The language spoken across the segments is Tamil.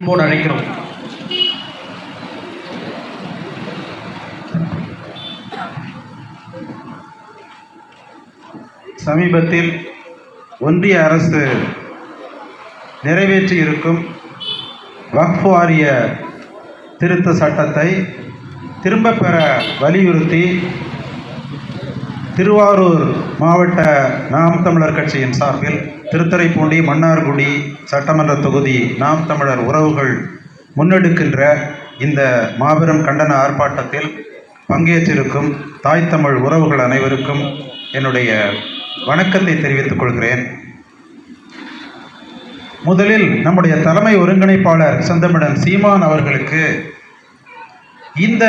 அழைக்கிறோம். சமீபத்தில் ஒன்றிய அரசு நிறைவேற்றி இருக்கும் வக்ஃப் வாரிய திருத்த சட்டத்தை திரும்ப பெற வலியுறுத்தி திருவாரூர் மாவட்ட நாம் தமிழர் கட்சியின் சார்பில் திருத்துறைப்பூண்டி மன்னார்குடி சட்டமன்ற தொகுதி நாம் தமிழர் உறவுகள் முன்னெடுக்கின்ற இந்த மாபெரும் கண்டன ஆர்ப்பாட்டத்தில் பங்கேற்றிருக்கும் தாய் தமிழ் உறவுகள் அனைவருக்கும் என்னுடைய வணக்கத்தை தெரிவித்துக் கொள்கிறேன். முதலில் நம்முடைய தலைமை ஒருங்கிணைப்பாளர் செந்தமிடன் சீமான் அவர்களுக்கு இந்த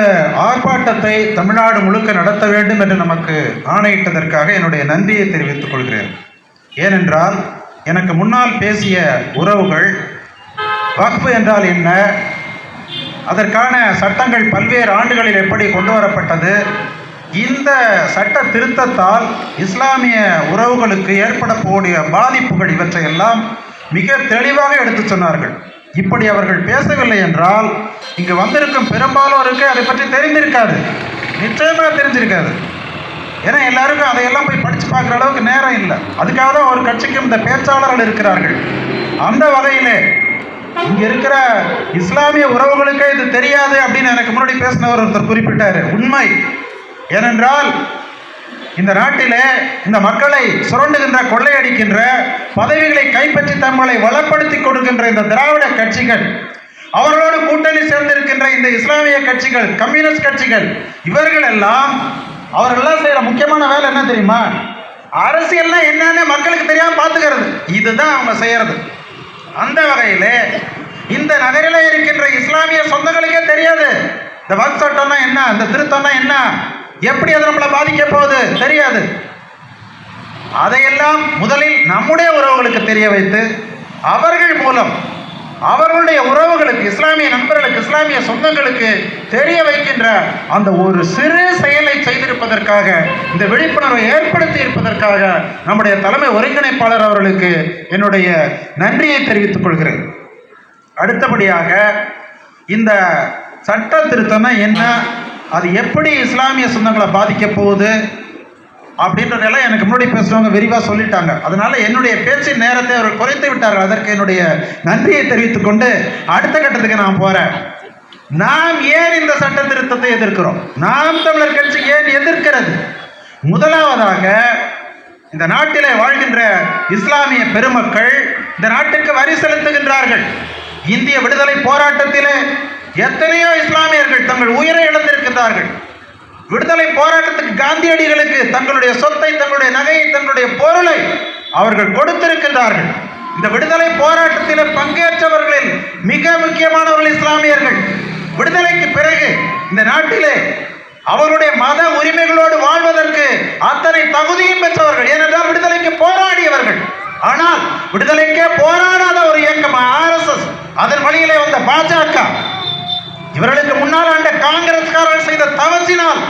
ஆர்ப்பாட்டத்தை தமிழ்நாடு முழுக்க நடத்த வேண்டும் என்று நமக்கு ஆணையிட்டதற்காக என்னுடைய நன்றியை தெரிவித்துக் கொள்கிறேன். ஏனென்றால் எனக்கு முன்னால் பேசிய உறவுகள் வக்ஃபு என்றால் என்ன? அதற்கான சட்டங்கள் பல்வேறு ஆண்டுகளில் எப்படி கொண்டு வரப்பட்டது இந்த சட்ட திருத்தத்தால் இஸ்லாமிய உறவுகளுக்கு ஏற்படக்கூடிய பாதிப்புகள் இவற்றையெல்லாம் மிக தெளிவாக எடுத்துச் சொன்னார்கள். இப்படி அவர்கள் பேசவில்லை என்றால் இங்கு வந்திருக்கும் பெரும்பாலோருக்கு அதை பற்றி தெரிந்திருக்காது. நிச்சயமாக தெரிஞ்சிருக்காது. ஏன்னா எல்லாருக்கும் அதையெல்லாம் போய் படித்து பார்க்குற அளவுக்கு நேரம் இல்லை. அதுக்காக தான் ஒரு கட்சிக்கும் இந்த பேச்சாளர்கள் இருக்கிறார்கள். அந்த வகையிலே இங்கே இருக்கிற இஸ்லாமிய உறவுகளுக்கே இது தெரியாது அப்படின்னு எனக்கு முன்னாடி பேசினவர் ஒருத்தர் குறிப்பிட்டார். உண்மை. ஏனென்றால் இந்த நாட்டிலே இந்த மக்களை சுரண்டுகின்ற கொள்ளையடிக்கின்ற பதவிகளை கைப்பற்றி தங்களை வளப்படுத்தி கொடுக்கின்ற இந்த திராவிட கட்சிகள் அவர்களோடு கூட்டணி சேர்ந்திருக்கின்ற இந்த இஸ்லாமிய கட்சிகள் கம்யூனிஸ்ட் கட்சிகள் இவர்கள் எல்லாம் அவர்கள்லாம் செய்யற முக்கியமான வேலை என்ன தெரியுமா? அரசியல்னா என்னன்னு மக்களுக்கு தெரியாம பார்த்துக்கிறது இதுதான் அவங்க செய்யறது. அந்த வகையில் இந்த நகரில் இருக்கின்ற இஸ்லாமிய சொந்தங்களுக்கே தெரியாது. இந்த வக் சட்டம்னா என்ன? இந்த திருத்தம்னா என்ன? எப்படி அது நம்மளை பாதிக்க போகுது? தெரியாது. அதையெல்லாம் முதலில் நம்முடைய உறவுகளுக்கு தெரிய வைத்து அவர்கள் மூலம் அவர்களுடைய உறவுகளுக்கு இஸ்லாமிய நண்பர்களுக்கு இஸ்லாமிய சொந்தங்களுக்கு தெரிய வைக்கின்ற அந்த ஒரு சிறு செயலை செய்திருப்பதற்காக இந்த விழிப்புணர்வை ஏற்படுத்தி இருப்பதற்காக நம்முடைய தலைமை ஒருங்கிணைப்பாளர் அவர்களுக்கு என்னுடைய நன்றியை தெரிவித்துக் கொள்கிறேன். அடுத்தபடியாக இந்த சட்ட திருத்தம் என்ன? அது எப்படி இஸ்லாமிய சொந்தங்களை பாதிக்க போகுது? அப்படின்றதெல்லாம் எனக்கு முன்னாடி பேசுறவங்க விரிவாக சொல்லிட்டாங்க. அதனால என்னுடைய பேச்சின் நேரத்தை அவர்கள் குறைத்து விட்டார்கள். அதற்கு என்னுடைய நன்றியை தெரிவித்துக் கொண்டு அடுத்த கட்டத்துக்கு நான் போறேன். நாம் ஏன் இந்த சட்ட திருத்தத்தை எதிர்க்கிறோம்? நாம் தமிழர் கட்சி ஏன் எதிர்க்கிறது? முதலாவதாக இந்த நாட்டிலே வாழ்கின்ற இஸ்லாமிய பெருமக்கள் இந்த நாட்டுக்கு வரி செலுத்துகின்றார்கள். இந்திய விடுதலை போராட்டத்திலே எத்தனையோ இஸ்லாமியர்கள் தங்கள் உயிரை இழந்திருக்கின்றார்கள். விடுதலை போராட்டத்துக்கு காந்தியடிகளுக்கு தங்களுடைய சொத்தை தங்களுடைய நகையை தங்களுடைய பொருளை அவர்கள் கொடுத்திருக்கின்றார்கள். இந்த விடுதலை போராட்டத்தில் பங்கேற்றவர்களில் மிக முக்கியமானவர்கள் இஸ்லாமியர்கள். விடுதலைக்கு பிறகு இந்த நாட்டிலே அவருடைய மத உரிமைகளோடு வாழ்வதற்கு அத்தனை தகுதியும் பெற்றவர்கள். ஏனென்றால் விடுதலை போராடியவர்கள் ஆனால் விடுதலைக்கே போராடாத ஒரு இயக்கம் ஆர்எஸ்எஸ் அதன் வழியிலே வந்த பாஜக இவர்களுக்கு முன்னால் ஆண்ட காங்கிரஸ்காரர்கள் செய்த தவற்றினால்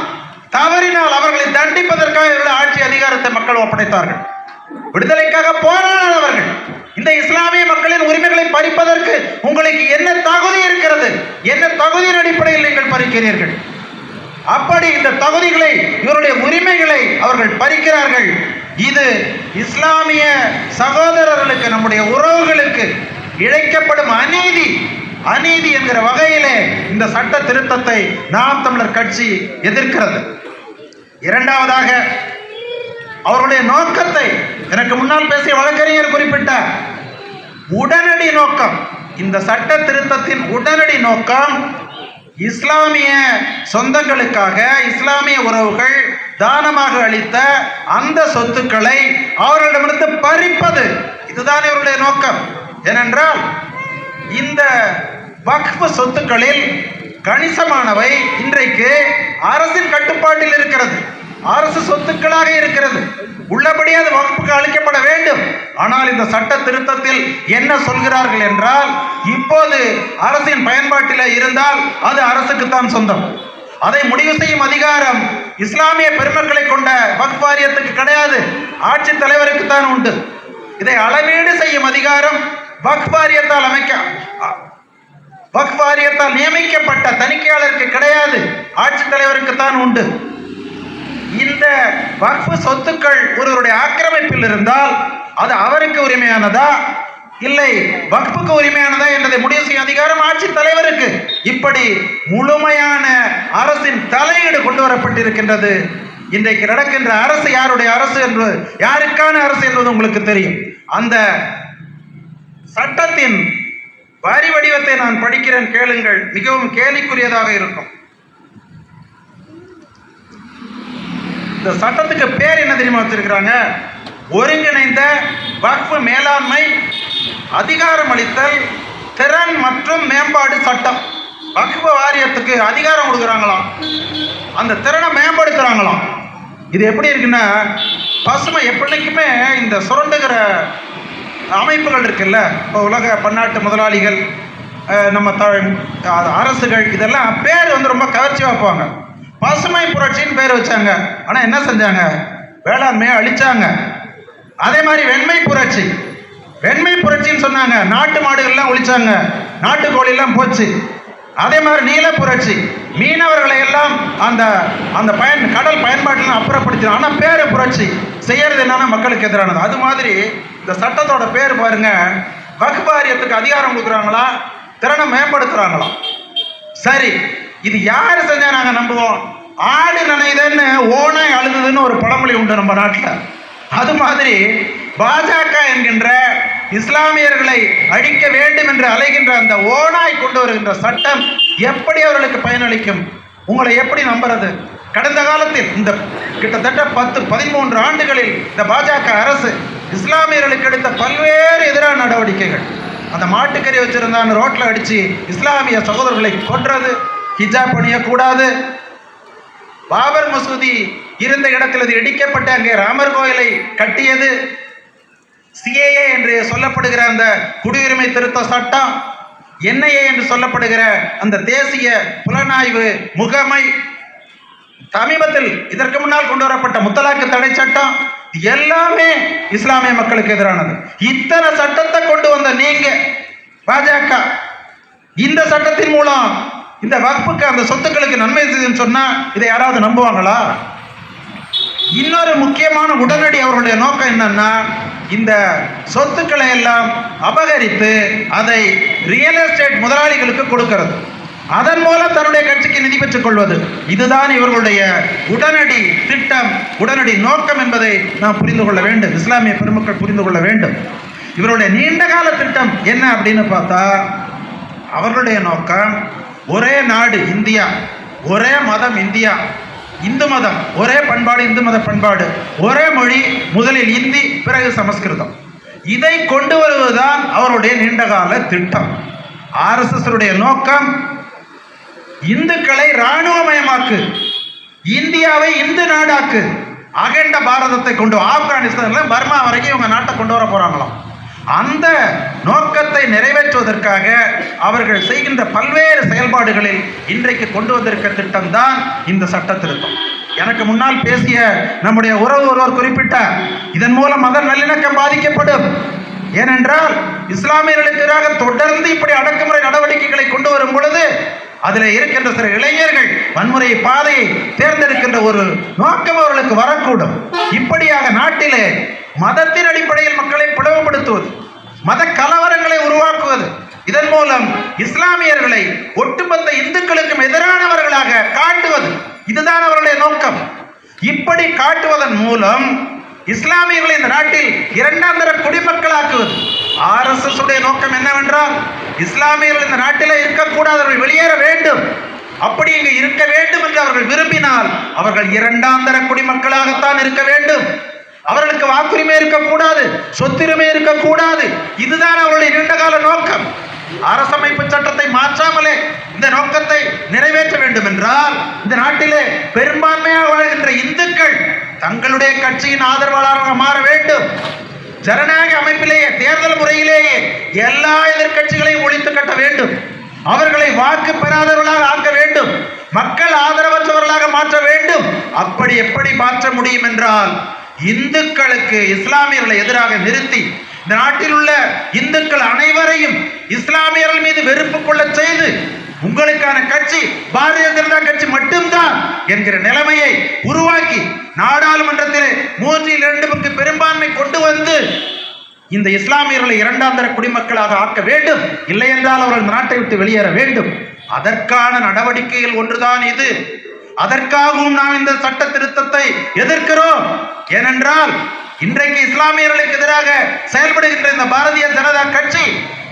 தவறினால் அவர்களை தண்டிப்பதற்காக இவர்கள் ஆட்சி அதிகாரத்தை மக்கள் ஒப்படைத்தார்கள். விடுதலைக்காக போராடாதவர்கள் இந்த இஸ்லாமிய மக்களின் உரிமைகளை பறிப்பதற்கு உங்களுக்கு என்ன தகுதி இருக்கிறது? என்ன தகுதியின் அடிப்படையில் நீங்கள் பறிக்கிறீர்கள்? அப்படி இந்த தகுதிகளை இவருடைய உரிமைகளை அவர்கள் பறிக்கிறார்கள். இது இஸ்லாமிய சகோதரர்களுக்கு நம்முடைய உறவுகளுக்கு இழைக்கப்படும் அநீதி. அநீதி என்கிற வகையிலே இந்த சட்ட திருத்தத்தை நாம் தமிழர் கட்சி எதிர்க்கிறது. இரண்டாவதாக அவருடைய நோக்கத்தை எனக்கு முன்னால் பேசிய வழக்கறிஞர் குறிப்பிட்ட உடனடி நோக்கம் இந்த சட்ட திருத்தத்தின் உடனடி நோக்கம் இஸ்லாமிய சொந்தங்களுக்காக இஸ்லாமிய உறவுகள் தானமாக அளித்த அந்த சொத்துக்களை அவர்களிடமிருந்து பறிப்பது. இதுதான் இவருடைய நோக்கம். ஏனென்றால் இந்த வக்ஃபு சொத்துக்களில் கணிசமானவை இன்றைக்கு அரசின் கட்டுப்பாட்டில் இருக்கிறது. அரசு சொத்துக்களாக இருக்கிறது. உள்ளபடி அது வகுப்புக்கு அளிக்கப்பட வேண்டும். ஆனால் இந்த சட்ட திருத்தத்தில் என்ன சொல்கிறார்கள் என்றால் இப்போது அரசின் பயன்பாட்டில் இருந்தால் அது அரசுக்குத்தான் சொந்தம். அதை முடிவு செய்யும் அதிகாரம் இஸ்லாமிய பெருமக்களை கொண்ட வக்ஃப் வாரியத்துக்கு கிடையாது. ஆட்சித் தலைவருக்கு தான் உண்டு. இதை அளவீடு செய்யும் அதிகாரம் வக்ஃப் வாரியத்தால் அமைக்க ஜனநாயகத்தால் நியமிக்கப்பட்ட தணிக்கையாளருக்கு கிடையாது ஆட்சித் தலைவருக்கு தான் உண்டு. இந்த வக்ஃபு சொத்துக்கள் ஒருவருடைய ஆக்கிரமிப்பில் இருந்தால் அது அவருக்கு உரிமையானதா? இல்லை வக்ஃபுக்கு உரிமையானதா என்பதை முடிவு செய்யும் அதிகாரம் ஆட்சித் தலைவருக்கு. இப்படி முழுமையான அரசின் தலையீடு கொண்டு வரப்பட்டிருக்கின்றது. இன்றைக்கு நடக்கின்ற அரசு யாருடைய அரசு என்று யாருக்கான அரசு என்பது உங்களுக்கு தெரியும். அந்த சட்டத்தின் வரி வடிவத்தை நான் படிக்கிறேன் கேளுங்கள். மிகவும் கேலிக்குரியதாக இருக்கும். இந்த சட்டத்துக்கு பேர் என்ன தெரியுமா வச்சிருக்கிறாங்க? ஒருங்கிணைந்த வக்ஃபு மேலாண்மை அதிகாரம் அளித்தல் திறன் மற்றும் மேம்பாடு சட்டம். வக்ஃபு வாரியத்துக்கு அதிகாரம் கொடுக்குறாங்களாம். அந்த திறனை மேம்படுத்துறாங்களாம். இது எப்படி இருக்குன்னா பசுமை எப்படிக்குமே இந்த சுரண்டுகிற அமைப்புகள் இருக்குல்ல? இப்போ உலக பன்னாட்டு முதலாளிகள் நம்ம த அரசுகள் இதெல்லாம் பேர் வந்து ரொம்ப கவர்ச்சி வைப்பாங்க. பசுமை புரட்சின்னு பேர் வச்சாங்க. ஆனால் என்ன செஞ்சாங்க? வேளாண்மையை அழிச்சாங்க. அதே மாதிரி வெண்மை புரட்சி. வெண்மை புரட்சின்னு சொன்னாங்க. நாட்டு மாடுகள்லாம் ஒழிச்சாங்க. நாட்டுக்கோழிலாம் போச்சு. அதே மாதிரி நீல புரட்சி. மீனவர்களை எல்லாம் அந்த அந்த பயன் கடல் பயன்பாட்டில் அப்புறப்படுத்தினாங்க ஆனால் பேர புரட்சி. செய்யறது என்னன்னா மக்களுக்கு எதிரானது. அது மாதிரி இந்த சட்டத்தோட பேர் பாருங்க. வக்ஃப் அதிகாரம் கொடுக்குறாங்களா? திறனை மேம்படுத்துறாங்களா? சரி இது யார் செஞ்சா நாங்கள் நம்புவோம்? ஆடு நனைதன்னு ஓனாய் அழுதுன்னு ஒரு பழமொழி உண்டு நம்ம நாட்டில். அது மாதிரி பாஜக என்கின்ற இஸ்லாமியர்களை அழிக்க வேண்டும் என்று அலைகின்ற அந்த ஓனாய் கொண்டு வருகின்ற சட்டம் எப்படி அவர்களுக்கு பயனளிக்கும்? உங்களை எப்படி நம்புறது? கடந்த காலத்தில் இந்த கிட்டத்தட்ட பத்து பதிமூன்று ஆண்டுகளில் இந்த பாஜக அரசு இஸ்லாமியர்களுக்கு எடுத்த பல்வேறு எதிரான நடவடிக்கைகள். அந்த மாட்டுக்கறி வச்சுருந்தான்னு ரோட்டில் அடித்து இஸ்லாமிய சகோதரர்களை கொன்றது ஹிஜாப் அணியக்கூடாது. பாபர் மசூதி இருந்த இடத்தில் அது இடிக்கப்பட்டு அங்கே ராமர் கோயிலை கட்டியது. சிஏஏ என்று சொல்லப்படுகிற அந்த குடியுரிமை திருத்த சட்டம் என்ஐஏ என்று சொல்லப்படுகிற அந்த தேசிய புலனாய்வு முகமை சமீபத்தில் இதற்கு முன்னால் கொண்டு வரப்பட்ட முத்தலாக்கு தடை சட்டம் எல்லாமே இஸ்லாமிய மக்களுக்கு எதிரானது. இத்தனை சட்டத்தை கொண்டு வந்த நீங்க பாஜக இந்த சட்டத்தின் மூலம் இந்த வகுப்புக்கு அந்த சொத்துக்களுக்கு நன்மை செய்யுதுன்னு சொன்னா இதை யாராவது நம்புவாங்களா? இன்னொரு முக்கியமான உடனடி அவர்களுடைய நோக்கம் என்னன்னா இந்த சொத்துக்களை எல்லாம் அபகரித்து அதை ரியல் எஸ்டேட் முதலாளிகளுக்கு கொடுக்கிறது. அதன் மூலம் தன்னுடைய கட்சிக்கு நிதி பெற்றுக் கொள்வது. இதுதான் இவர்களுடைய உடனடி திட்டம் உடனடி நோக்கம் என்பதை நாம் புரிந்து கொள்ள வேண்டும். இஸ்லாமிய பெருமக்கள் புரிந்து கொள்ள வேண்டும். இவருடைய நீண்ட கால திட்டம் என்ன அப்படின்னு பார்த்தா அவர்களுடைய நோக்கம் ஒரே நாடு இந்தியா ஒரே மதம் இந்தியா இந்து மதம் ஒரே பண்பாடு இந்து மத பண்பாடு ஒரே மொழி முதலில் இந்தி பிறகு சமஸ்கிருதம். இதை கொண்டு வருவதுதான் அவருடைய நீண்டகால திட்டம். ஆர்எஸ்எஸ் நோக்கம் இந்துக்களை இராணுவமயமாக்கு இந்தியாவை இந்து நாடாக்கு அகண்ட பாரதத்தை கொண்டு ஆப்கானிஸ்தான்ல பர்மா வரைக்கும் இவங்க நாட்டை கொண்டு வர போறாங்களாம். அந்த நோக்கத்தை நிறைவேற்றுவதற்காக அவர்கள் செய்கின்ற பல்வேறு செயல்பாடுகளில் இன்றைக்கு கொண்டு வந்திருக்க திட்டம் தான் இந்த சட்ட திருத்தம் எனக்கு முன்னால் பேசிய நம்முடைய உறவு ஒருவர் குறிப்பிட்டார் இதன் மூலம் மத நல்லிணக்கம் பாதிக்கப்படும். ஏனென்றால் இஸ்லாமியர்களுக்கு எதிராக தொடர்ந்து இப்படி அடக்குமுறை நடவடிக்கைகளை கொண்டு வரும் பொழுது அதில் இருக்கின்ற சில இளைஞர்கள் வன்முறை பாதையை தேர்ந்தெடுக்கின்ற ஒரு நோக்கம் அவர்களுக்கு வரக்கூடும். இப்படியாக நாட்டிலே மதத்தின் அடிப்படையில் மக்களை பிளவுபடுத்துவது மத கலவரங்களை உருவாக்குவது இதன் மூலம் இஸ்லாமியர்களை ஒட்டுமொத்த இந்துக்களுக்கும் எதிரானவர்களாக காட்டுவது இதுதான் அவர்களுடைய நோக்கம். இப்படி காட்டுவதன் மூலம் இஸ்லாமியர்களை இந்த நாட்டில் இரண்டாம் தர குடிமக்களாக்குவது ஆர்எஸ்எஸ் உடைய நோக்கம் என்னவென்றால் இஸ்லாமியர்கள் இந்த நாட்டில் இருக்கக்கூடாது அவர்கள் வெளியேற வேண்டும். அப்படி இங்கு இருக்க வேண்டும் என்று அவர்கள் விரும்பினால் அவர்கள் இரண்டாம் தர குடிமக்களாகத்தான் இருக்க வேண்டும். அவர்களுக்கு வாக்குரிமை இருக்கக்கூடாது சொத்துரிமை இருக்கக்கூடாது. இதுதான் அவர்களுடைய நீண்டகால நோக்கம். அரசமைப்பு சட்டத்தை மாற்றாமலே இந்த நோக்கத்தை நிறைவேற்ற வேண்டும் என்றால் இந்த நாட்டிலே பெரும்பான்மையாக வாழ்கின்ற இந்துக்கள் தங்களுடைய கட்சியின் ஆதரவாளராக மாற வேண்டும். ஜனநாயக அமைப்பிலேயே தேர்தல் முறையிலேயே எல்லா எதிர்க்கட்சிகளையும் ஒழித்து கட்ட வேண்டும். அவர்களை வாக்கு பெறாதவர்களாக ஆக்க வேண்டும். மக்கள் ஆதரவற்றவர்களாக மாற்ற வேண்டும். அப்படி எப்படி மாற்ற முடியும் என்றால் இந்துக்களுக்கு இஸ்லாமியர்களை எதிராக நிறுத்தி இந்த நாட்டில் உள்ள இந்துக்கள் அனைவரையும் இஸ்லாமியர்கள் மீது வெறுப்பு கொள்ள செய்து உங்களுக்கான கட்சி பாரதிய ஜனதா கட்சி மட்டும்தான் என்கிற நிலைமையை உருவாக்கி நாடாளுமன்றத்தில் மூன்றில் இரண்டு பங்கு பெரும்பான்மை கொண்டு வந்து இந்த இஸ்லாமியர்களை இரண்டாம் தர குடிமக்களாக ஆக்க வேண்டும். இல்லை என்றால் அவர்கள் இந்த நாட்டை விட்டு வெளியேற வேண்டும். அதற்கான நடவடிக்கைகள் ஒன்றுதான் இது. அதற்காகவும் நாம் இந்த சட்ட திருத்தத்தை எதிர்க்கிறோம். ஏனென்றால் இன்றைக்கு இஸ்லாமியர்களுக்கு எதிராக செயல்படுகின்ற இந்த பாரதிய ஜனதா கட்சி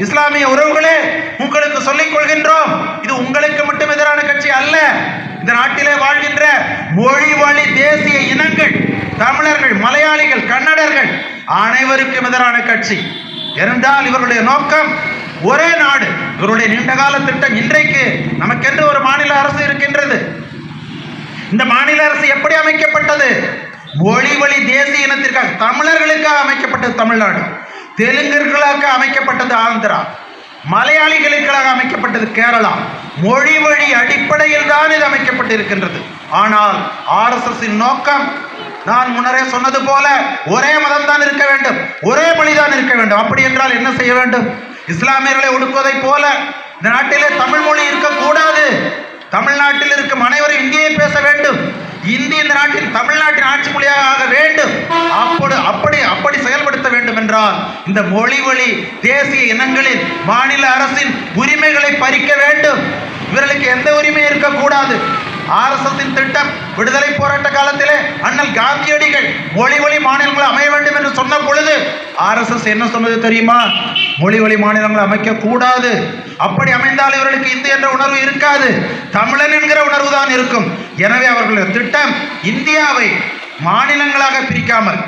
இஸ்லாமிய உறவுகளே உங்களுக்கு சொல்லிக் கொள்கின்றோம் இது உங்களுக்கு மட்டும் எதிரான கட்சி அல்ல. இந்த நாட்டிலே வாழ்கின்ற மொழி வழி தேசிய இனங்கள் தமிழர்கள் மலையாளிகள் கன்னடர்கள் அனைவருக்கும் எதிரான கட்சி. ஏனென்றால் இவர்களுடைய நோக்கம் ஒரே நாடு. இவருடைய நீண்டகால திட்டம் இன்றைக்கு நமக்கென்று ஒரு மாநில அரசு இருக்கின்றது. இந்த மாநில அரசு எப்படி அமைக்கப்பட்டது? மொழி வழி தேசிய இனத்திற்காக தமிழர்களுக்காக அமைக்கப்பட்டது தமிழ்நாடு. தெலுங்கர்களாக அமைக்கப்பட்டது ஆந்திரா மலையாளிகளுக்காக அமைக்கப்பட்டது கேரளா. மொழி வழி அடிப்படையில் தான் இது அமைக்கப்பட்டிருக்கின்றது. ஆனால் ஆர்எஸ்எஸ் நோக்கம் நான் முன்னரே சொன்னது போல ஒரே மதம் தான் இருக்க வேண்டும். ஒரே மொழி தான் இருக்க வேண்டும். அப்படி என்றால் என்ன செய்ய வேண்டும்? இஸ்லாமியர்களை ஒடுக்குவதை போல இந்த நாட்டிலே தமிழ் மொழி இருக்கக்கூடாது. தமிழ்நாட்டில் இருக்கும் அனைவரும் இந்தியை பேச வேண்டும். இந்தி இந்த நாட்டின் தமிழ்நாட்டின் ஆட்சி மொழியாக ஆக வேண்டும். அப்படி அப்படி அப்படி செயல்படுத்த வேண்டும் என்றால் இந்த மொழி வழி தேசிய இனங்களின் மாநில அரசின் உரிமைகளை பறிக்க வேண்டும். இவர்களுக்கு எந்த உரிமையும் இருக்கக்கூடாது. ஆர்எஸ்எஸின் திட்டம் விடுதலை போராட்ட காலத்திலே அண்ணல் காந்தியடிகள் மொழி வழி மாநிலங்கள் அமைய வேண்டும் என்று சொன்ன பொழுது ஆர்எஸ்எஸ் என்ன சொன்னது தெரியுமா? மொழி வழி மாநிலங்கள் அமைக்க கூடாது அப்படி அமைந்தால் இவர்களுக்கு இந்து என்ற உணர்வு இருக்காது. தமிழன் என்கிற உணர்வு தான் இருக்கும். எனவே அவர்களுடைய திட்டம் இந்தியாவை மாநிலங்களாக பிரிக்காமல்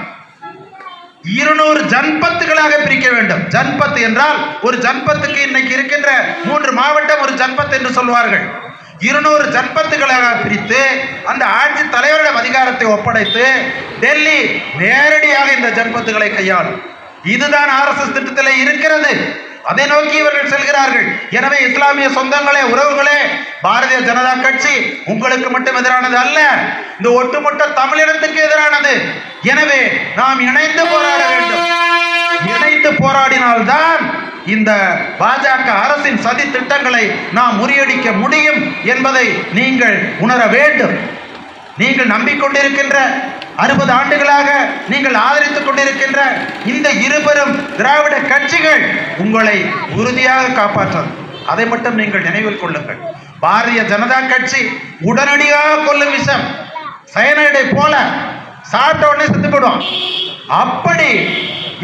இருநூறு ஜன்பத்துகளாக பிரிக்க வேண்டும். ஜன்பத் என்றால் ஒரு ஜன்பத்துக்கு இன்னைக்கு இருக்கின்ற மூன்று மாவட்டம் ஒரு ஜன்பத் என்று சொல்வார்கள். இருநூறு ஜன்பத்துகளாக பிரித்து அந்த ஆட்சி தலைவரிடம் அதிகாரத்தை ஒப்படைத்து டெல்லி நேரடியாக இந்த ஜன்பத்துகளை கையாளும். இதுதான் ஆர்எஸ்எஸ் திட்டத்தில் இருக்கிறது. அதை நோக்கி இவர்கள் செல்கிறார்கள். எனவே இஸ்லாமிய சொந்தங்களே உறவுகளே பாரதிய ஜனதா கட்சி உங்களுக்கு மட்டும் எதிரானது அல்ல. இந்த ஒட்டுமொத்த தமிழினத்துக்கு எதிரானது. எனவே நாம் இணைந்து போராட வேண்டும். இணைந்து போராடினால்தான் இந்த பாஜக அரசின் சதி திட்டங்களை நாம் முறியடிக்க முடியும் என்பதை நீங்கள் உணர வேண்டும். நீங்கள் நம்பிக்கொண்டிருக்கின்ற அறுபது ஆண்டுகளாக நீங்கள் ஆதரித்துக் கொண்டிருக்கின்ற இந்த இருபெரும் திராவிட கட்சிகள் உங்களை உறுதியாக காப்பாற்றும் அதை மட்டும் நீங்கள் நினைவில் கொள்ளுங்கள். பாரதிய ஜனதா கட்சி உடனடியாக கொல்லும் விஷம். சயனைடை போல சாப்பிட்ட உடனே செத்து போடுவான் அப்படி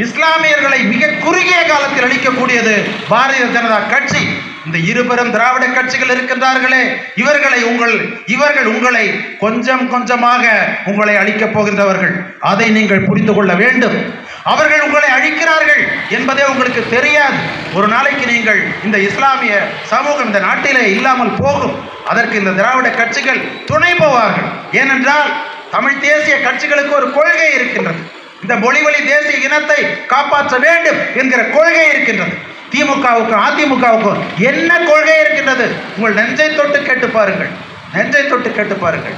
இஸ்லாமியர்களை மிக குறுகிய காலத்தில் அளிக்கக்கூடியது பாரதிய ஜனதா கட்சி. இந்த இருபெரும் திராவிட கட்சிகள் இருக்கின்றார்களே இவர்களை உங்கள் இவர்கள் உங்களை கொஞ்சம் கொஞ்சமாக உங்களை அழிக்கப் போகின்றவர்கள். அதை நீங்கள் புரிந்து கொள்ள வேண்டும். அவர்கள் உங்களை அழிக்கிறார்கள் என்பதே உங்களுக்கு தெரியாது. ஒரு நாளைக்கு நீங்கள் இந்த இஸ்லாமிய சமூகம் இந்த நாட்டிலே இல்லாமல் போகும். அதற்கு இந்த திராவிட கட்சிகள் துணை போவார்கள். ஏனென்றால் தமிழ் தேசிய கட்சிகளுக்கு ஒரு கொள்கை இருக்கின்றது. இந்த மொழிவழி தேசிய இனத்தை காப்பாற்ற வேண்டும் என்கிற கொள்கை இருக்கின்றது. திமுகவுக்கும் அதிமுகவுக்கும் என்ன கொள்கை இருக்கின்றது? உங்கள் நெஞ்சை தொட்டு கேட்டு பாருங்கள். நெஞ்சை தொட்டு கேட்டு பாருங்கள்.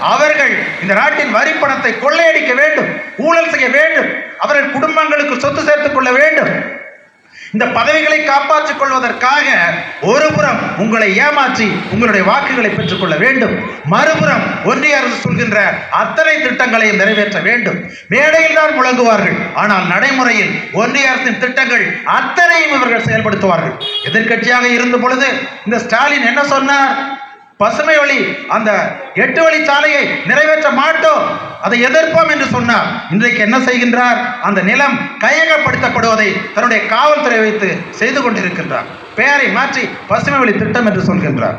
அவர்கள் இந்த நாட்டின் வரி பணத்தை கொள்ளையடிக்க வேண்டும் ஊழல் செய்ய வேண்டும் அவர்கள் குடும்பங்களுக்கு சொத்து சேர்த்துக் கொள்ள வேண்டும். இந்த பதவிகளை காப்பாற்றிக் கொள்வதற்காக ஒரு புறம் உங்களை ஏமாற்றி உங்களுடைய வாக்குகளை பெற்றுக்கொள்ள வேண்டும். மறுபுறம் ஒன்றிய அரசு சொல்கின்ற அத்தனை திட்டங்களையும் நிறைவேற்ற வேண்டும். மேடையில் தான் முழங்குவார்கள். ஆனால் நடைமுறையில் ஒன்றிய அரசின் திட்டங்கள் அத்தனையும் இவர்கள் செயல்படுத்துவார்கள். எதிர்க்கட்சியாக இருந்த பொழுது இந்த ஸ்டாலின் என்ன சொன்னார்? பசுமை வழி அந்த எட்டு வழி சாலையை நிறைவேற்ற மாட்டோம். அதை எதிர்ப்போம் என்று சொன்னார். இன்றைக்கு என்ன செய்கின்றார்? அந்த நிலம் கையகப்படுத்தப்படுவதை தன்னுடைய காவல்துறை வைத்து செய்து கொண்டிருக்கின்றார். பெயரை மாற்றி பசுமை வழி திட்டம் என்று சொல்கின்றார்.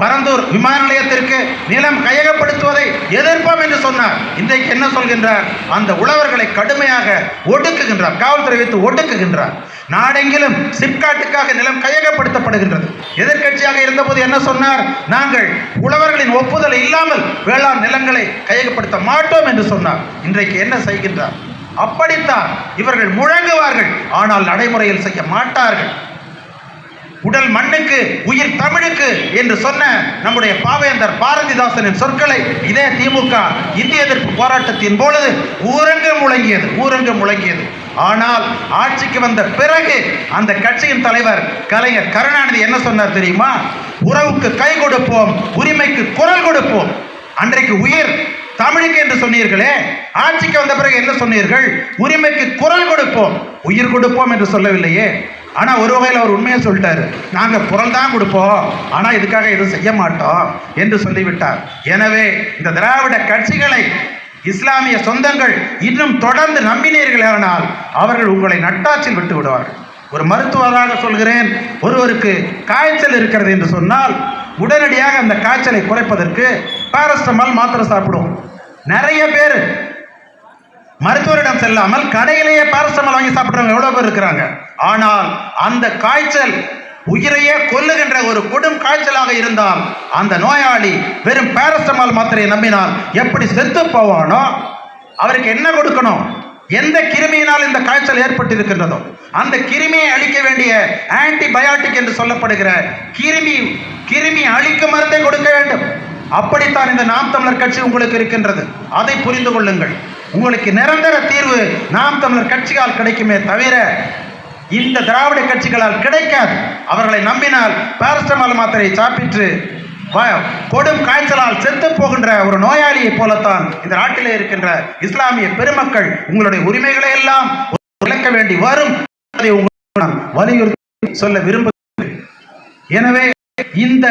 பரந்தூர் விமான நிலையத்திற்கு நிலம் கையகப்படுத்துவதை எதிர்ப்போம் என்று சொன்னார். இன்றைக்கு என்ன சொல்கின்றார்? அந்த உழவர்களை கடுமையாக ஒடுக்குகின்றார். காவல்துறை வைத்து ஒடுக்குகின்றார். நாடெங்கிலும் சிப்காட்டுக்காக நிலம் கையகப்படுத்தப்படுகின்றது. எதிர்க்கட்சியாக இருந்தபோது என்ன சொன்னார்? நாங்கள் உழவர்களின் ஒப்புதல் இல்லாமல் வேளாண் நிலங்களை கையகப்படுத்த மாட்டோம் என்று சொன்னார். இன்றைக்கு என்ன செய்கின்றார்? அப்படித்தான் இவர்கள் முழங்குவார்கள். ஆனால் நடைமுறையில் செய்ய மாட்டார்கள். உடல் மண்ணுக்கு உயிர் தமிழுக்கு என்று சொன்ன நம்முடைய பாவேந்தர் பாரதிதாசனின் சொற்களை இதே திமுக இந்திய எதிர்ப்பு போராட்டத்தின் பொழுது ஊரங்கு முழங்கியது ஊரங்கு முழங்கியது. ஆனால் ஆட்சிக்கு வந்த பிறகு அந்த கட்சியின் தலைவர் கலைஞர் கருணாநிதி என்ன சொன்னார் தெரியுமா? உறவுக்கு கை கொடுப்போம் உரிமைக்கு குரல் கொடுப்போம். அன்றைக்கு உயிர் தமிழுக்கு என்று சொன்னீர்களே. ஆட்சிக்கு வந்த பிறகு என்ன சொன்னீர்கள்? உரிமைக்கு குரல் கொடுப்போம். உயிர் கொடுப்போம் என்று சொல்லவில்லையே. ஆனால் ஒரு வகையில் அவர் உண்மையை சொல்லிட்டாரு. நாங்கள் குரல் தான் கொடுப்போம். ஆனால் இதுக்காக எதுவும் செய்ய மாட்டோம் என்று சொல்லிவிட்டார். எனவே இந்த திராவிட கட்சிகளை இஸ்லாமிய சொந்தங்கள் இன்னும் தொடர்ந்து நம்பினீர்களானால் அவர்கள் உங்களை நட்டாற்றில் விட்டு விடுவார்கள் ஒரு மருத்துவராக சொல்கிறேன் ஒருவருக்கு காய்ச்சல் இருக்கிறது என்று சொன்னால் உடனடியாக அந்த காய்ச்சலை குறைப்பதற்கு பாரஸ்டமால் மாத்திரை சாப்பிடுவோம். நிறைய பேர் மருத்துவரிடம் செல்லாமல் கடையிலேயே பாரஸ்டமால் வாங்கி சாப்பிட்றவங்க எவ்வளோ பேர் இருக்கிறாங்க. ஆனால் அந்த காய்ச்சல் உயிரையே கொல்லுகின்ற ஒரு கொடும் காய்ச்சலாக இருந்தால் அந்த நோயாளி வெறும் பாரஸ்டமால் மாத்திரையை நம்பினால் எப்படி செத்து போவானோ அவருக்கு என்ன கொடுக்கணும்? எந்த கிருமியினால் இந்த காய்ச்சல் ஏற்பட்டிருக்கின்றதோ அந்த கிருமியை அழிக்க வேண்டிய ஆன்டிபயாட்டிக் என்று சொல்லப்படுகிற கிருமி கிருமி அழிக்கும் மருந்தை கொடுக்க வேண்டும். அப்படித்தான் இந்த நாம் தமிழர் கட்சி உங்களுக்கு இருக்கின்றது. அதை புரிந்து கொள்ளுங்கள். உங்களுக்கு நிரந்தர தீர்வு நாம் தமிழர் கட்சியால் கிடைக்குமே தவிர இந்த திராவிட கட்சிகளால் கிடைக்காது. அவர்களை நம்பினால் பாரஸ்டமால் மாத்திரை சாப்பிட்டு கொடும் காய்ச்சலால் செத்து போகின்ற ஒரு நோயாளியைப் போலத்தான் இந்த நாட்டிலே இருக்கின்ற இஸ்லாமிய பெருமக்கள் உங்களுடைய உரிமைகளை எல்லாம் இழக்க வேண்டி வரும். அதை வலியுறுத்தி சொல்ல விரும்புகிறேன். எனவே இந்த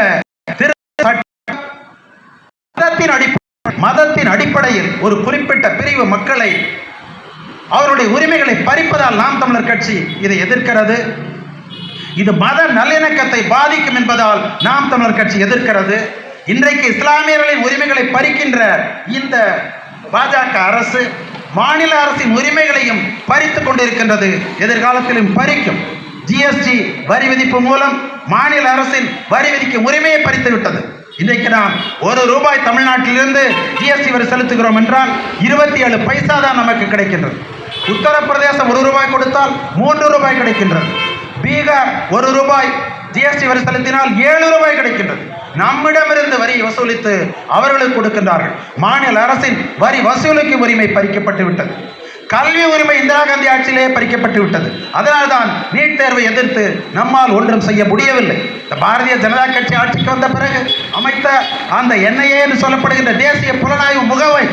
மதத்தின் மதத்தின் அடிப்படையில் ஒரு குறிப்பிட்ட பிரிவு மக்களை அவருடைய உரிமைகளை பறிப்பதால் நாம் தமிழர் கட்சி இதை எதிர்க்கிறது. இது மத நல்லிணக்கத்தை பாதிக்கும் என்பதால் நாம் தமிழர் கட்சி எதிர்க்கிறது. இன்றைக்கு இஸ்லாமியர்களின் உரிமைகளை பறிக்கின்ற இந்த பாஜக அரசு மாநில அரசின் உரிமைகளையும் பறித்து கொண்டிருக்கின்றது. எதிர்காலத்திலும் பறிக்கும். ஜிஎஸ்டி வரி விதிப்பு மூலம் மாநில அரசின் வரி விதிக்கும் உரிமையை பறித்து விட்டது. இன்றைக்கு நாம் ஒரு ரூபாய் தமிழ்நாட்டிலிருந்து ஜிஎஸ்டி வரி செலுத்துகிறோம் என்றால் இருபத்தி ஏழு பைசா தான் நமக்கு கிடைக்கின்றது. உத்தரப்பிரதேசம் ஒரு ரூபாய் கொடுத்தால் மூன்று ரூபாய் கிடைக்கின்றது. பீகார் ஒரு ரூபாய் ஜிஎஸ்டி வரி செலுத்தினால் ஏழு ரூபாய் கிடைக்கின்றது. நம்மிடமிருந்து வரி வசூலித்து அவர்களுக்கு கொடுக்கின்றார்கள். மாநில அரசின் வரி வசூலிக்கும் உரிமை பறிக்கப்பட்டு விட்டது கல்வி உரிமை இந்திரா காந்தி ஆட்சியிலே பறிக்கப்பட்டு விட்டது அதனால்தான் நீட் தேர்வை எதிர்த்து நம்மால் ஒன்றும் செய்ய முடியவில்லை. இந்த பாரதிய ஜனதா கட்சி ஆட்சிக்கு வந்த பிறகு அமைத்த அந்த என்ஐஏ என்று சொல்லப்படுகின்ற தேசிய புலனாய்வு முகவை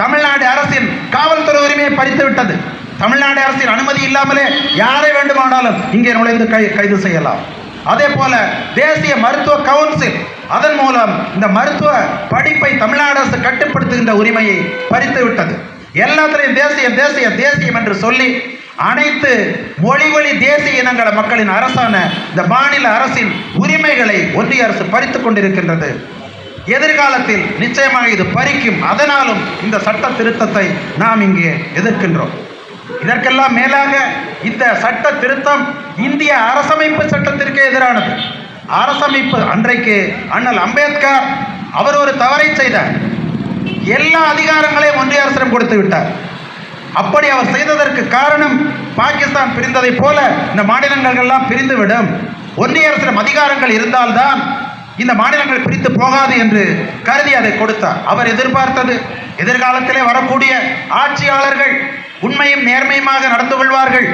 தமிழ்நாடு அரசின் காவல்துறை உரிமையை பறித்து விட்டது. தமிழ்நாடு அரசின் அனுமதி இல்லாமலே யாரை வேண்டுமானாலும் இங்கே நுழைந்து கை கைது செய்யலாம். அதே போல தேசிய மருத்துவ கவுன்சில் அதன் மூலம் இந்த மருத்துவ படிப்பை தமிழ்நாடு அரசு கட்டுப்படுத்துகின்ற உரிமையை பறித்து விட்டது. எல்லாத்திலையும் தேசிய தேசிய தேசியம் என்று சொல்லி அனைத்து மொழி வழி தேசிய இனங்கள மக்களின் அரசான இந்த மாநில அரசின் உரிமைகளை ஒன்றிய அரசு பறித்து கொண்டிருக்கின்றது. எதிர்காலத்தில் நிச்சயமாக இது பறிக்கும். அதனாலும் இந்த சட்ட திருத்தத்தை நாம் இங்கே எதிர்க்கின்றோம். இதற்கெல்லாம் மேலாக இந்த சட்ட திருத்தம் இந்திய அரசமைப்பு சட்டத்திற்கு எதிரானது. அரசமைப்பு அன்றைக்கு அண்ணல் அம்பேத்கர் அவர் ஒரு தவறை செய்தார். எல்லா அதிகாரங்களையும் ஒன்றிய அரசிடம் கொடுத்து விட்டார். அப்படி அவர் செய்ததற்கு காரணம் பாகிஸ்தான் பிரிந்ததைப் போல இந்த மாநிலங்கள் எல்லாம் பிரிந்துவிடும். ஒன்றிய அரசிடம் அதிகாரங்கள் இருந்தால்தான் இந்த மாநிலங்கள் பிரித்து போகாது என்று கருதி அதை கொடுத்தார். அவர் எதிர்பார்த்தது எதிர்காலத்திலே வரக்கூடிய ஆட்சியாளர்கள் உண்மையும் நேர்மையுமாக நடந்து கொள்வார்கள்.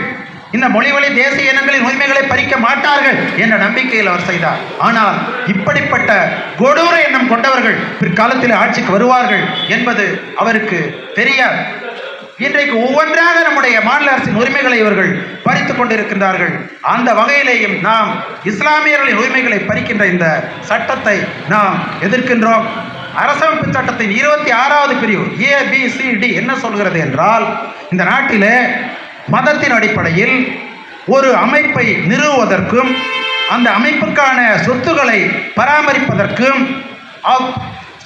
இந்த மொழிவழி தேசிய இனங்களின் உரிமைகளை பறிக்க மாட்டார்கள் என்ற நம்பிக்கையில் அவர் செய்தார். ஆனால் இப்படிப்பட்ட கொடூர எண்ணம் கொண்டவர்கள் பிற்காலத்தில் ஆட்சிக்கு வருவார்கள் என்பது அவருக்கு தெரியாது. இன்றைக்கு ஒவ்வொன்றாக நம்முடைய மாநில அரசின் உரிமைகளை இவர்கள் பறித்து கொண்டிருக்கின்றார்கள். அந்த வகையிலேயும் நாம் இஸ்லாமியர்களின் உரிமைகளை பறிக்கின்ற இந்த சட்டத்தை நாம் எதிர்க்கின்றோம். அரசமைப்பு சட்டத்தின் இருபத்தி ஆறாவது பிரிவு ஏபிசிடி என்ன சொல்கிறது என்றால் இந்த நாட்டிலே மதத்தின் அடிப்படையில் ஒரு அமைப்பை நிறுவுவதற்கும் அந்த அமைப்புக்கான சொத்துக்களை பராமரிப்பதற்கும்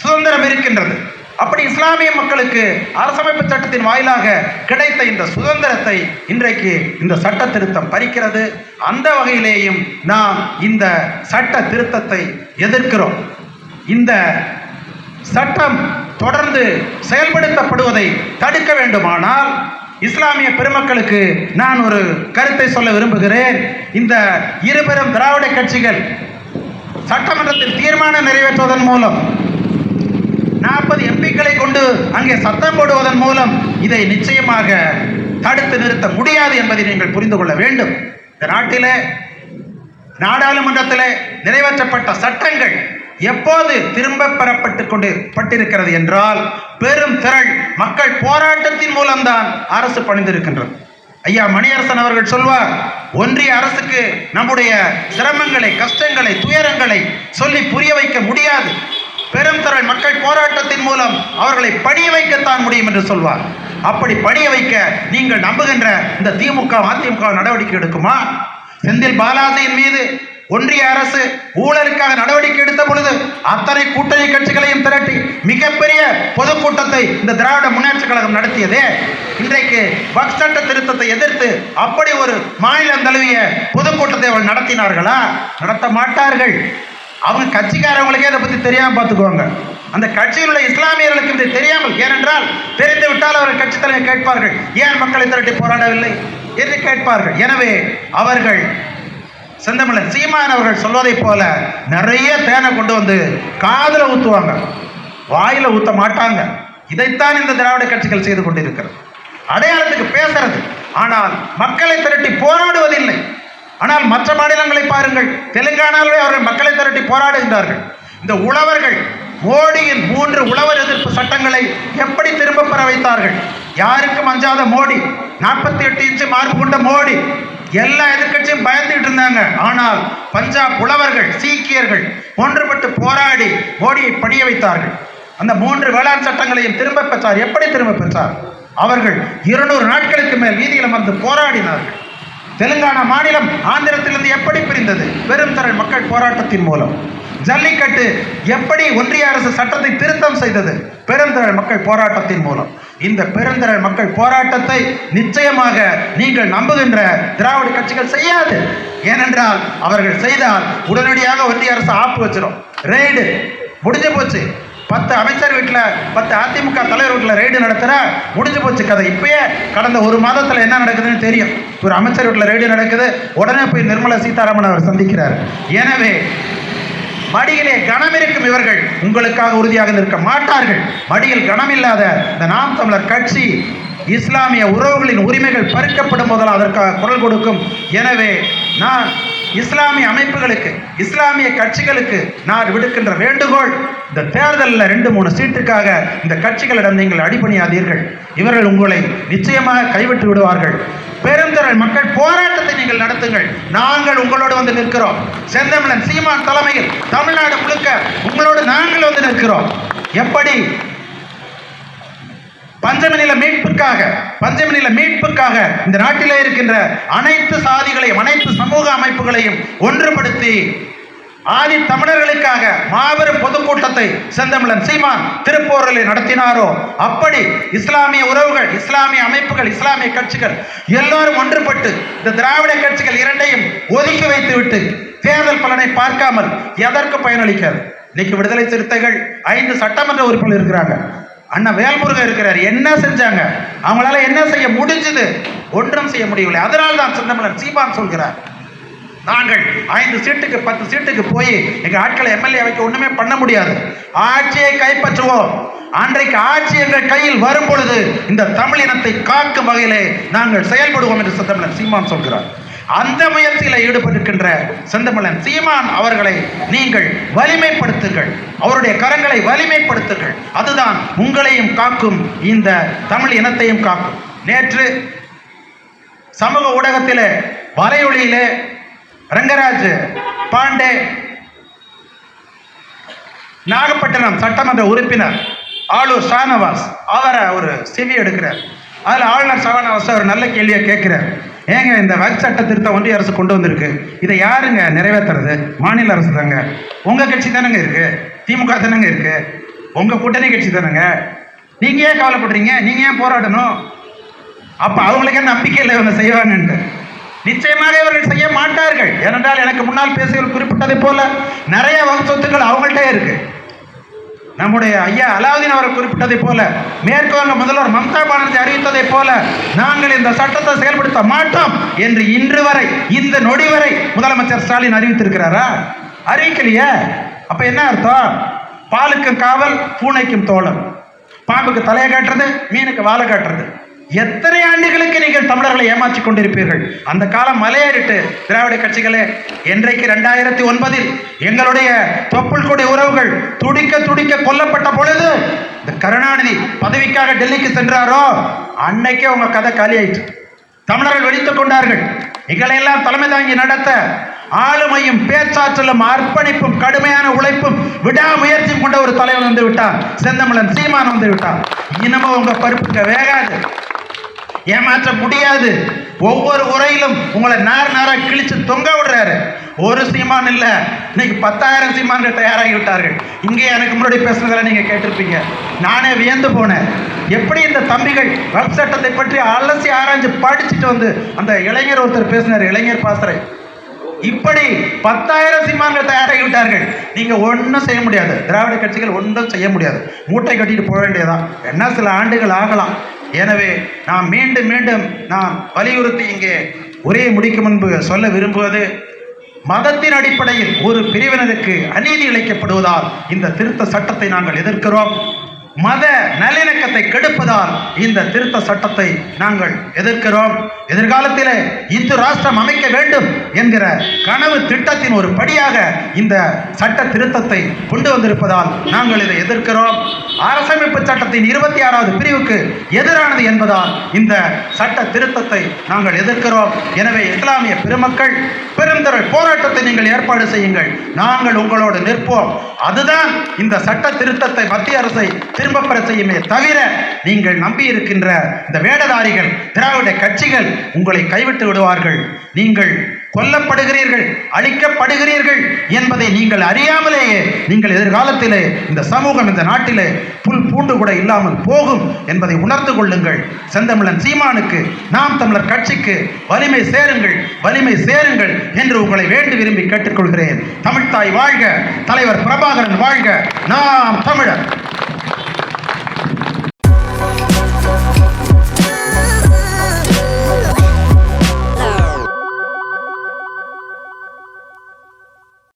சுதந்திரம் இருக்கின்றது. அப்படி இஸ்லாமிய மக்களுக்கு அரசமைப்பு சட்டத்தின் வாயிலாக கிடைத்த இந்த சுதந்திரத்தை இன்றைக்கு இந்த சட்ட திருத்தம் பறிக்கிறது. அந்த வகையிலேயும் நாம் இந்த சட்ட திருத்தத்தை எதிர்க்கிறோம். இந்த சட்டம் தொடர்ந்து செயல்படுத்தப்படுவதை தடுக்க வேண்டுமானால் இஸ்லாமிய பெருமக்களுக்கு நான் ஒரு கருத்தை சொல்ல விரும்புகிறேன். இந்த இருபெரும் திராவிட கட்சிகள் சட்டமன்றத்தில் தீர்மானம் நிறைவேற்றுவதன் மூலம் நாற்பது எம்பிக்களை கொண்டு அங்கே சத்தம் போடுவதன் மூலம் இதை நிச்சயமாக தடுத்து நிறுத்த முடியாது என்பதை நீங்கள் புரிந்து கொள்ள வேண்டும். இந்த நாட்டிலே நாடாளுமன்றத்திலே நிறைவேற்றப்பட்ட சட்டங்கள் எப்போது திரும்ப பெறப்பட்டு கொண்டு பட்டிருக்கிறது என்றால் பெரும் திரள் மக்கள் போராட்டத்தின் மூலம்தான் அரசு பணிந்திருக்கின்றது. ஐயா மணியரசன் அவர்கள் சொல்வார் ஒன்றிய அரசுக்கு நம்முடைய சிரமங்களை கஷ்டங்களை துயரங்களை சொல்லி புரிய வைக்க முடியாது. பெரும் திரள் மக்கள் போராட்டத்தின் மூலம் அவர்களை பணிய வைக்கத்தான் முடியும் என்று சொல்வார். அப்படி பணிய வைக்க நீங்கள் நம்புகின்ற இந்த திமுக அதிமுக நடவடிக்கை எடுக்குமா? செந்தில் பாலாஜியின் மீது ஒன்றிய அரசு ஊழலுக்காக நடவடிக்கை எடுத்த பொழுது அத்தனை கூட்டணி கட்சிகளையும் திரட்டி மிகப்பெரிய பொதுக்கூட்டத்தை இந்த திராவிட முன்னேற்ற கழகம் நடத்தியதே. இன்றைக்கு வக்ஃப் சட்ட திருத்தத்தை எதிர்த்து அப்படி ஒரு மாநிலம் தழுவிய பொதுக்கூட்டத்தை அவள் நடத்தினார்களா? நடத்த மாட்டார்கள். அவங்க கட்சிக்காரவங்களுக்கே இதை பற்றி தெரியாமல் பார்த்துக்குவாங்க அந்த கட்சியில் உள்ள இஸ்லாமியர்களுக்கு இது தெரியாமல் ஏனென்றால் தெரிந்து விட்டால் அவர்கள் கட்சி தலைவர் கேட்பார்கள். ஏன் மக்களை திரட்டி போராடவில்லை? என்று கேட்பார்கள். எனவே அவர்கள் செந்தமிழன் சீமான் அவர்கள் சொல்வதைப் போல நிறைய தேனை கொண்டு வந்து காதில் ஊற்றுவாங்க வாயில் ஊற்ற மாட்டாங்க. இதைத்தான் இந்த திராவிட கட்சிகள் செய்து கொண்டிருக்கிறது. அடையாளத்துக்கு பேசுறது. ஆனால் மக்களை திரட்டி போராடுவதில்லை. ஆனால் மற்ற மாநிலங்களை பாருங்கள். தெலுங்கானாவிலே அவர்கள் மக்களை திரட்டி போராடுகின்றார்கள். இந்த உழவர்கள் மோடியின் மூன்று உழவர் எதிர்ப்பு சட்டங்களை எப்படி திரும்ப பெற வைத்தார்கள்? யாருக்கும் அஞ்சாத மோடி நாற்பத்தி எட்டு இன்ச்சு மார்பு கொண்ட மோடி. எல்லா எதிர்க்கட்சியும் பயந்துகிட்டு இருந்தாங்க. ஆனால் பஞ்சாப் உழவர்கள் சீக்கியர்கள் ஒன்றுபட்டு போராடி மோடியை படிய வைத்தார்கள். அந்த மூன்று வேளாண் சட்டங்களையும் திரும்ப பெற்றார். எப்படி திரும்ப பெற்றார்? அவர்கள் இருநூறு நாட்களுக்கு மேல் வீதியில் அமர்ந்து போராடினார்கள். தெலுங்கானா மாநிலம் ஆந்திரத்திலிருந்து எப்படி பிரிந்தது? வெறும் திரள் மக்கள் போராட்டத்தின் மூலம். ஜல்லிக்கட்டு எப்படி ஒன்றிய அரசு சட்டத்தை திருத்தம் செய்தது? பெருந்திரள் மக்கள் போராட்டத்தின் மூலம். இந்த பெருந்திரள் மக்கள் போராட்டத்தை நிச்சயமாக நீங்கள் நம்புகின்ற திராவிட கட்சிகள் செய்யாது. ஏனென்றால் அவர்கள் செய்தால் உடனடியாக ஒன்றிய அரசு ஆப்பு வச்சிடும் ரெய்டு. முடிஞ்சு போச்சு. பத்து அமைச்சர் வீட்டில் பத்து அதிமுக தலைவர் வீட்டில் ரெய்டு நடத்துகிற முடிஞ்சு போச்சு கதை. இப்பயே கடந்த ஒரு மாதத்தில் என்ன நடக்குதுன்னு தெரியும். ஒரு அமைச்சர் வீட்டில் ரெய்டு நடக்குது உடனே போய் நிர்மலா சீதாராமன் அவர் சந்திக்கிறார். எனவே மடியிலே கனம் இருக்கும் இவர்கள் உங்களுக்காக உறுதியாக நிற்க மாட்டார்கள். மடியில் கனம் இல்லாத இந்த நாம் தமிழர் கட்சி இஸ்லாமிய உறவுகளின் உரிமைகள் பறிக்கப்படும் போதெல்லாம் அதற்காக குரல் கொடுக்கும். எனவே நான் இஸ்லாமிய அமைப்புகளுக்கு இஸ்லாமிய கட்சிகளுக்கு நான் விடுக்கின்ற வேண்டுகோள் இந்த தேர்தலில் ரெண்டு மூணு சீட்டுக்காக இந்த கட்சிகளிடம் நீங்கள் அடிபணியாதீர்கள். இவர்கள் உங்களை நிச்சயமாக கைவிட்டு விடுவார்கள். பெருந்திரள் மக்கள் போராட்டத்தை நீங்கள் நடத்துங்கள். நாங்கள் உங்களோடு வந்து நிற்கிறோம். செந்தமிழன் சீமான் தலைமையில் தமிழ்நாடு முழுக்க உங்களோடு நாங்கள் வந்து நிற்கிறோம். எப்படி? பஞ்சமநில மீட்புக்காக பஞ்சமநில மீட்புக்காக இந்த நாட்டிலே இருக்கின்ற அனைத்து சாதிகளையும் அனைத்து சமூக அமைப்புகளையும் ஒன்றுபடுத்தி ஆதி தமிழர்களுக்காக மாபெரும் பொதுக்கூட்டத்தை செந்தமிழன் சீமான் திருப்பூரில் நடத்தினாரோ அப்படி இஸ்லாமிய உறவுகள் இஸ்லாமிய அமைப்புகள் இஸ்லாமிய கட்சிகள் எல்லாரும் ஒன்றுபட்டு இந்த திராவிட கட்சிகள் இரண்டையும் ஒதுக்கி வைத்துவிட்டு தேர்தல் பலனை பார்க்காமல் எதற்கு பயனளிக்காது இன்னைக்கு விடுதலை சிறுத்தைகள் ஐந்து சட்டமன்ற உறுப்பினர் இருக்கிறாங்க. அண்ணா வேல்முருகன் இருக்கிறார். என்ன செஞ்சாங்க? அவங்களால என்ன செய்ய முடிஞ்சது? ஒன்றும் செய்ய முடியவில்லை. அதனால் தான் செந்தமிழன் சீமான் சொல்கிறார். நாங்கள் ஐந்து சீட்டுக்கு பத்து சீட்டுக்கு போய் எங்க ஆட்களை எம்எல்ஏ வைக்க ஒண்ணுமே பண்ண முடியாது. ஆட்சியை கைப்பற்றுவோம். அன்றைக்கு ஆட்சி எங்கள் கையில் வரும் பொழுது இந்த தமிழினத்தை காக்கும் வகையிலே நாங்கள் செயல்படுவோம் என்று செந்தமிழன் சீமான் சொல்கிறார். அந்த முயற்சியில் ஈடுபட்டிருக்கின்ற செந்தமிழன் சீமான் அவர்களை நீங்கள் வலிமைப்படுத்துங்கள். அவருடைய கரங்களை வலிமைப்படுத்துங்கள். அதுதான் உங்களையும் காக்கும் இந்த தமிழ் இனத்தையும் காக்கும். நேற்று சமூக ஊடகத்திலே வலையொலியிலே ரங்கராஜ் பாண்டே நாகப்பட்டினம் சட்டமன்ற உறுப்பினர் ஆளூர் ஷானவாஸ் அவரை ஒரு செவி எடுக்கிறார். அதில் ஆளுநர் ஷானவாஸ் அவர் நல்ல கேள்வியை கேட்கிறார். ஏங்க இந்த வக் சட்ட திருத்தம் ஒன்றிய அரசு கொண்டு வந்திருக்கு? இதை யாருங்க நிறைவேற்றுறது மாநில அரசு தாங்க. உங்கள் கட்சி தானங்க இருக்கு. திமுக தானங்க இருக்கு. உங்கள் கூட்டணி கட்சி தானங்க. நீங்கள் ஏன் கவலைப்படுறீங்க? நீங்கள் ஏன் போராடணும்? அப்போ அவங்களுக்கு நம்பிக்கை இல்லை இவங்க செய்வாங்கன்ட்டு. நிச்சயமாக இவர்கள் செய்ய மாட்டார்கள். ஏனென்றால் எனக்கு முன்னால் பேசியவர் குறிப்பிட்டதை போல நிறைய வகுப்பு சொத்துக்கள் அவங்கள்ட்டே இருக்குது நம்முடைய ஐயா அலாவுதீன் அவர் குறிப்பிட்டதை போல மேற்குவங்க முதல்வர் மம்தா பானர்ஜி அறிவித்ததை போல நாங்கள் இந்த சட்டத்தை செயல்படுத்த மாட்டோம் என்று இன்று வரை இந்த நொடி வரை முதலமைச்சர் ஸ்டாலின் அறிவித்திருக்கிறாரா? அறிவிக்கலையே. அப்ப என்ன அர்த்தம்? பாலுக்கும் காவல் பூனைக்கும் தோழம் பாம்புக்கு தலையை காட்டுறது மீனுக்கு வாழை காட்டுறது. எத்தனை ஆண்டுகளுக்கு நீங்கள் தமிழர்களை ஏமாற்றிக் கொண்டிருப்பீர்கள்? அந்த காலம் மலையேறிட்டு திராவிட கட்சிகளே என்றைக்கு ரெண்டாயிரத்தி ஒன்பதில் எங்களுடைய தொப்புள் கொடி உறவுகள் துடிக்க துடிக்க கொல்லப்பட்ட பொழுது இந்த கருணாநிதி பதவிக்காக டெல்லிக்கு சென்றாரோ? அன்னைக்கே உங்க கதை காலி ஆயிடுச்சு தமிழர்கள் வெடித்துக் கொண்டார்கள். எங்களையெல்லாம் தலைமை தாங்கி நடத்த ஆளுமையும் பேச்சாற்றலும் அர்ப்பணிப்பும் கடுமையான உழைப்பும் விடாமுயற்சியும் கொண்ட ஒரு தலைவன் வந்து விட்டான். செந்தமிழன் சீமான் வந்து விட்டான். இனமும் உங்க பருப்புக்க வேகாது. ஏமாற்ற முடியாது. ஒவ்வொரு உரையிலும் உங்களை நார் நேராக கிழிச்சு தொங்க விடுறாரு. ஒரு சீமான் இல்லை. இன்னைக்கு பத்தாயிரம் சீமான்கள் தயாராகி விட்டார்கள். இங்கே எனக்கு முன்னாடி பேசுனதெல்லாம் நீங்கள் கேட்டிருப்பீங்க. நானே வியந்து போனேன். எப்படி இந்த தம்பிகள் வெப் சட்டத்தை பற்றி அலசி ஆராய்ஞ்சு படிச்சுட்டு வந்து அந்த இளைஞர் ஒருத்தர் பேசினார் இளைஞர் பாசறை இப்படி பத்தாயிரம் சீமான்கள் தயாராகி விட்டார்கள். நீங்க ஒன்றும் செய்ய முடியாது. திராவிட கட்சிகள் ஒன்றும் செய்ய முடியாது. மூட்டை கட்டிட்டு போக வேண்டியதான் என்ன சில ஆண்டுகள் ஆகலாம். எனவே நாம் மீண்டும் மீண்டும் நாம் வலியுறுத்தி இங்கே உரையை முடிக்கும் முன்பு சொல்ல விரும்புவது மதத்தின் அடிப்படையில் ஒரு பிரிவினருக்கு அநீதி இழைக்கப்படுவதால் இந்த திருத்த சட்டத்தை நாங்கள் எதிர்க்கிறோம். மத நல்லிணக்கத்தை கெடுப்பதால் இந்த திருத்த சட்டத்தை நாங்கள் எதிர்க்கிறோம். எதிர்காலத்திலே இந்து ராஷ்டிரம் அமைக்க வேண்டும் என்கிற கனவு திட்டத்தின் ஒரு படியாக இந்த சட்ட திருத்தத்தை கொண்டு வந்திருப்பதால் நாங்கள் இதை எதிர்க்கிறோம். அரசமைப்பு சட்டத்தின் இருபத்தி ஆறாவது பிரிவுக்கு எதிரானது என்பதால் இந்த சட்ட திருத்தத்தை நாங்கள் எதிர்க்கிறோம். எனவே இஸ்லாமிய பெருமக்கள் பெருந்தொரு போராட்டத்தை நீங்கள் ஏற்பாடு செய்யுங்கள். நாங்கள் உங்களோடு நிற்போம். அதுதான் இந்த சட்ட திருத்தத்தை மத்திய அரசை திரும்ப பெற செய்யுமே தவிர நீங்கள் நம்பி இருக்கின்ற இந்த வேடதாரிகள் திராவிட கட்சிகள் உங்களை கைவிட்டு விடுவார்கள். நீங்கள் கொல்லப்படுகிறீர்கள் அழிக்கப்படுகிறீர்கள் என்பதை நீங்கள் அறியாமலேயே நீங்கள் எதிர்காலத்திலே இந்த சமூகம் இந்த நாட்டிலே புல் பூண்டு கூட இல்லாமல் போகும் என்பதை உணர்ந்து கொள்ளுங்கள். செந்தமிழன் சீமானுக்கு நாம் தமிழர் கட்சிக்கு வலிமை சேருங்கள் வலிமை சேருங்கள் என்று உங்களை வேண்டு விரும்பி கேட்டுக்கொள்கிறேன். தமிழ்தாய் வாழ்க தலைவர் பிரபாகரன் வாழ்க நாம் தமிழர்.